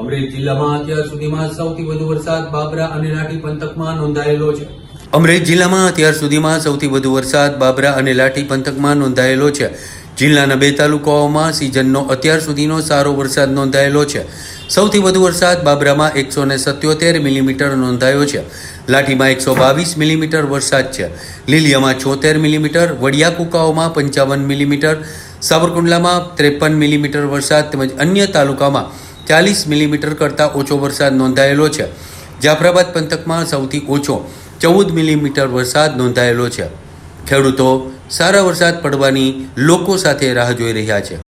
અમરેલી જિલ્લામાં અત્યાર સુધીમાં સૌથી વધુ વરસાદ બાબરા અને લાઠી પંથકમાં નોંધાયેલો છે. અમરેલી જિલ્લામાં અત્યાર સુધીમાં સૌથી વધુ વરસાદ બાબરા અને લાઠી પંથકમાં નોંધાયેલો છે. જિલ્લાના બે તાલુકાઓમાં સિઝનનો અત્યાર સુધીનો સારો વરસાદ નોંધાયેલો છે. સૌથી વધુ વરસાદ બાબરામાં એકસો ને સત્યોતેર મિલીમીટર નોંધાયો છે. લાઠીમાં એકસો બાવીસ મિલીમીટર વરસાદ છે. લીલિયામાં છોતેર મિલીમીટર વડિયા કુકાઓમાં પંચાવન મિલીમીટર, સાવરકુંડલામાં ત્રેપન મિલીમીટર વરસાદ તેમજ અન્ય તાલુકામાં ચાલીસ મિલીમીટર કરતાં ઓછો વરસાદ નોંધાયેલો છે. જાફરાબાદ પંથકમાં સૌથી ઓછો ચૌદ મિલીમીટર વરસાદ નોંધાયેલો છે. ખેડૂતો સારા વરસાદ પડવાની લોકો સાથે રાહ જોઈ રહ્યા છે.